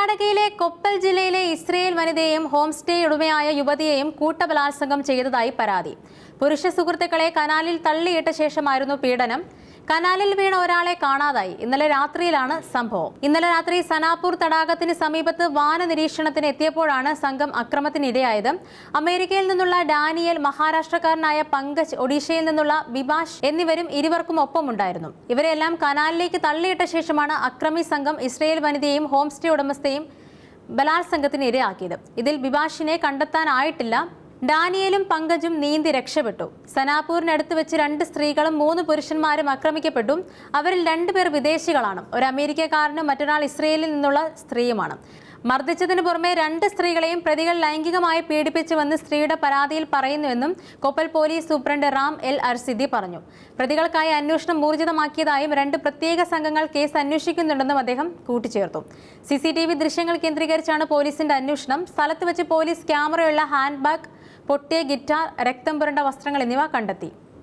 കർണാടകയിലെ കൊപ്പൽ ജില്ലയിലെ Israel വനിതയെയും home stay ഉടമയായ യുവതിയെയും കൂട്ടബലാത്സംഗം ചെയ്തതായി പരാതി. പുരുഷ സുഹൃത്തുക്കളെ കനാലിൽ തള്ളിയിട്ട ശേഷമായിരുന്നു പീഡനം. കനാലിൽ വീണ ഒരാളെ കാണാതായി. ഇന്നലെ രാത്രിയിലാണ് സംഭവം. ഇന്നലെ രാത്രി സനാപൂർ തടാകത്തിന് സമീപത്ത് വാന നിരീക്ഷണത്തിന് എത്തിയപ്പോഴാണ് സംഘം അക്രമത്തിനിരയായത്. അമേരിക്കയിൽ നിന്നുള്ള ഡാനിയൽ മഹാരാഷ്ട്രക്കാരനായ പങ്കജ് ഒഡീഷയിൽ നിന്നുള്ള ബിബാഷ് എന്നിവരും ഇരുവർക്കും ഒപ്പമുണ്ടായിരുന്നു. ഇവരെല്ലാം കനാലിലേക്ക് തള്ളിയിട്ട ശേഷമാണ് അക്രമി സംഘം ഇസ്രയേൽ വനിതയെയും ഹോംസ്റ്റേ ഉടമസ്ഥയും ബലാത്സംഗത്തിന് ഇരയാക്കിയത് ഇതിൽ ബിബാഷിനെ കണ്ടെത്താനായിട്ടില്ല. ഡാനിയലും പങ്കജും നീന്തി രക്ഷപ്പെട്ടു. സനാപൂരിനടുത്ത് വെച്ച് രണ്ട് സ്ത്രീകളും മൂന്ന് പുരുഷന്മാരും ആക്രമിക്കപ്പെട്ടു. അവരിൽ രണ്ടുപേർ വിദേശികളാണ്. ഒരു അമേരിക്കക്കാരനും മറ്റൊരാൾ ഇസ്രയേലിൽ നിന്നുള്ള സ്ത്രീയുമാണ്. മർദ്ദിച്ചതിനു പുറമെ രണ്ട് സ്ത്രീകളെയും പ്രതികൾ ലൈംഗികമായി പീഡിപ്പിച്ചുവെന്ന് സ്ത്രീയുടെ പരാതിയിൽ പറയുന്നുവെന്നും Koppal police superintendent Ram L Arasiddhi പറഞ്ഞു. പ്രതികൾക്കായി അന്വേഷണം ഊർജിതമാക്കിയതായും രണ്ട് പ്രത്യേക സംഘങ്ങൾ കേസ് അന്വേഷിക്കുന്നുണ്ടെന്നും അദ്ദേഹം കൂട്ടിച്ചേർത്തു. സി ദൃശ്യങ്ങൾ കേന്ദ്രീകരിച്ചാണ് പോലീസിന്റെ അന്വേഷണം. സ്ഥലത്ത് വെച്ച് പോലീസ് ക്യാമറയുള്ള ഹാൻഡ് ബാഗ് പൊട്ടിയ ഗിറ്റാർ രക്തം പുരണ്ട വസ്ത്രങ്ങൾ എന്നിവ കണ്ടെത്തി.